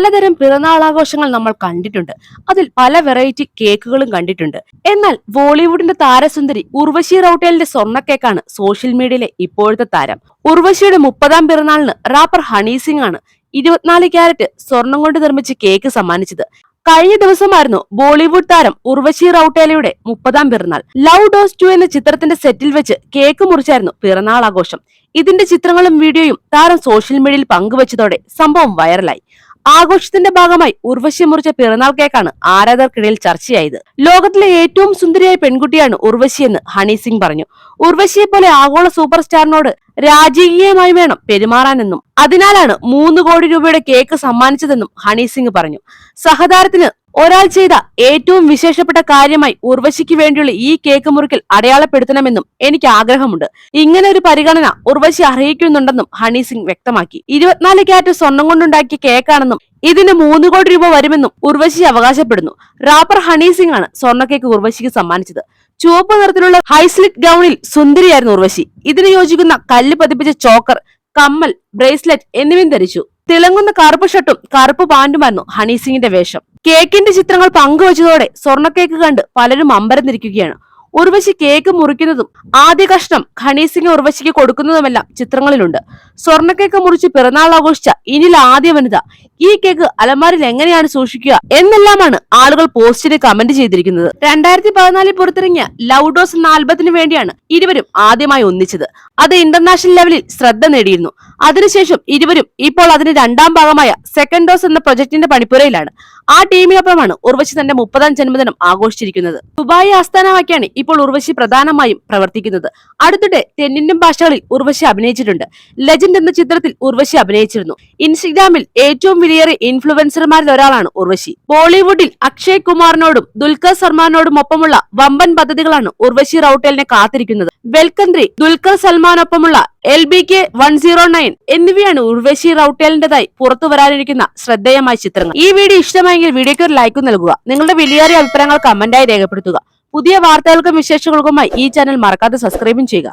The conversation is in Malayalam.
പലതരം പിറന്നാൾ ആഘോഷങ്ങൾ നമ്മൾ കണ്ടിട്ടുണ്ട്. അതിൽ പല വെറൈറ്റി കേക്കുകളും കണ്ടിട്ടുണ്ട്. എന്നാൽ ബോളിവുഡിന്റെ താരസുന്ദരി ഉർവശി റൌട്ടേലിന്റെ സ്വർണ കേക്കാണ് സോഷ്യൽ മീഡിയയിലെ ഇപ്പോഴത്തെ താരം. ഉർവശിയുടെ മുപ്പതാം പിറന്നാളിന് റാപ്പർ ഹണി സിംഗ് ആണ് ഇരുപത്തിനാല് ക്യാരറ്റ് സ്വർണം കൊണ്ട് നിർമ്മിച്ച് കേക്ക് സമ്മാനിച്ചത്. കഴിഞ്ഞ ദിവസമായിരുന്നു ബോളിവുഡ് താരം ഉർവശി റൌട്ടേലയുടെ മുപ്പതാം പിറന്നാൾ. ലവ് ഡോസ് ടു എന്ന ചിത്രത്തിന്റെ സെറ്റിൽ വെച്ച് കേക്ക് മുറിച്ചായിരുന്നു പിറന്നാൾ ആഘോഷം ഇതിന്റെ ചിത്രങ്ങളും വീഡിയോയും താരം സോഷ്യൽ മീഡിയയിൽ പങ്കുവച്ചതോടെ സംഭവം വൈറലായി ആഘോഷത്തിന്റെ ഭാഗമായി ഉർവശി മുറിച്ച പിറന്നാൾ കേക്കാണ് ആരാധകർക്കിടയിൽ ചർച്ചയായത്. ലോകത്തിലെ ഏറ്റവും സുന്ദരിയായ പെൺകുട്ടിയാണ് ഉർവശി എന്ന് ഹണി സിംഗ് പറഞ്ഞു. ഉർവശിയെ പോലെ ആഗോള സൂപ്പർ സ്റ്റാറിനോട് രാജകീയമായി വേണം പെരുമാറാനെന്നും അതിനാലാണ് മൂന്ന് കോടി രൂപയുടെ കേക്ക് സമ്മാനിച്ചതെന്നും ഹണി സിംഗ് പറഞ്ഞു. സഹതാരത്തിന് ഒരാൾ ചെയ്ത ഏറ്റവും വിശേഷപ്പെട്ട കാര്യമായി ഉർവശിക്ക് വേണ്ടിയുള്ള ഈ കേക്ക് മുറിക്കൽ അടയാളപ്പെടുത്തണമെന്നും എനിക്ക് ആഗ്രഹമുണ്ട്. ഇങ്ങനെ ഒരു പരിഗണന ഉർവശി അർഹിക്കുന്നുണ്ടെന്നും ഹണി സിംഗ് വ്യക്തമാക്കി. ഇരുപത്തിനാല് ക്യാരറ്റ് സ്വർണം കൊണ്ടുണ്ടാക്കിയ കേക്കാണെന്നും ഇതിന് മൂന്ന് കോടി രൂപ വരുമെന്നും ഉർവശി അവകാശപ്പെടുന്നു. റാപ്പർ ഹണി സിംഗ് ആണ് സ്വർണ കേക്ക് ഉർവശിക്ക് സമ്മാനിച്ചത്. ചുവപ്പ് നിറത്തിലുള്ള ഹൈസ്ലിറ്റ് ഗൗണിൽ സുന്ദരിയായിരുന്നു ഉർവശി. ഇതിന് യോജിക്കുന്ന കല്ല് പതിപ്പിച്ച ചോക്കർ കമ്മൽ ബ്രേസ്ലെറ്റ് എന്നിവയും ധരിച്ചു. തിളങ്ങുന്ന കറുപ്പ് ഷർട്ടും കറുപ്പ് പാന്റുമായിരുന്നു ഹണി സിംഗിന്റെ വേഷം. കേക്കിന്റെ ചിത്രങ്ങൾ പങ്കുവച്ചതോടെ സ്വർണ കേക്ക് കണ്ട് പലരും അമ്പരന്നിരിക്കുകയാണ്. ഉർവശി കേക്ക് മുറിക്കുന്നതും ആദ്യ കഷ്ണം ഖണീസിംഗ് സിംഗ് ഉർവശിക്ക് കൊടുക്കുന്നതുമെല്ലാം ചിത്രങ്ങളിലുണ്ട്. സ്വർണ കേക്ക് മുറിച്ച് പിറന്നാൾ ആഘോഷിച്ച ഇനിൽ ആദ്യ വനിത ഈ കേക്ക് അലമാരിൽ എങ്ങനെയാണ് സൂക്ഷിക്കുക എന്നെല്ലാമാണ് ആളുകൾ പോസ്റ്റിന് കമന്റ് ചെയ്തിരിക്കുന്നത്. രണ്ടായിരത്തി പതിനാലിൽ പുറത്തിറങ്ങിയ ലവ് ഡോസ് എന്ന ആൽബത്തിന് വേണ്ടിയാണ് ഇരുവരും ആദ്യമായി ഒന്നിച്ചത്. അത് ഇന്റർനാഷണൽ ലെവലിൽ ശ്രദ്ധ നേടിയിരുന്നു. അതിനുശേഷം ഇരുവരും ഇപ്പോൾ അതിന് രണ്ടാം ഭാഗമായ സെക്കൻഡ് ഡോസ് എന്ന പ്രൊജക്ടിന്റെ പണിപ്പുരയിലാണ്. ആ ടീമിനൊപ്പമാണ് ഉർവശി തന്റെ മുപ്പതാം ജന്മദിനം ആഘോഷിച്ചിരിക്കുന്നത്. ദുബായി ആസ്ഥാനമാക്കിയാണ് ഇപ്പോൾ ഉർവശി പ്രധാനമായും പ്രവർത്തിക്കുന്നത്. അടുത്തിടെ തെന്നിന്ത്യൻ ഭാഷകളിൽ ഉർവശി അഭിനയിച്ചിട്ടുണ്ട്. ലെജൻഡ് എന്ന ചിത്രത്തിൽ ഉർവശി അഭിനയിച്ചിരുന്നു. ഇൻസ്റ്റഗ്രാമിൽ ഏറ്റവും വിലയേറിയ ഇൻഫ്ലുവൻസർമാരിൽ ഒരാളാണ് ഉർവശി. ബോളിവുഡിൽ അക്ഷയ് കുമാറിനോടും ദുൽഖർ സൽമാനോടും ഒപ്പമുള്ള വമ്പൻ പദ്ധതികളാണ് ഉർവശി റൌട്ടേലിനെ കാത്തിരിക്കുന്നത്. വെൽക്കന്ത്രി Dulquer സൽമാനൊപ്പമുള്ള L B K one zero nine എന്നിവയാണ് ഉർവശി റൌട്ടേലിന്റേതായി പുറത്തു വരാനിരിക്കുന്ന ശ്രദ്ധേയമായ ചിത്രങ്ങൾ. ഈ വീഡിയോ ഇഷ്ടമായെങ്കിൽ വീഡിയോയ്ക്ക് ഒരു ലൈക്ക് നൽകുക. നിങ്ങളുടെ വിലയേറിയ അഭിപ്രായങ്ങൾ കമന്റായി രേഖപ്പെടുത്തുക. പുതിയ വാർത്തകൾക്കും വിശേഷങ്ങൾക്കുമായി ഈ ചാനൽ മറക്കാതെ സബ്സ്ക്രൈബും ചെയ്യുക.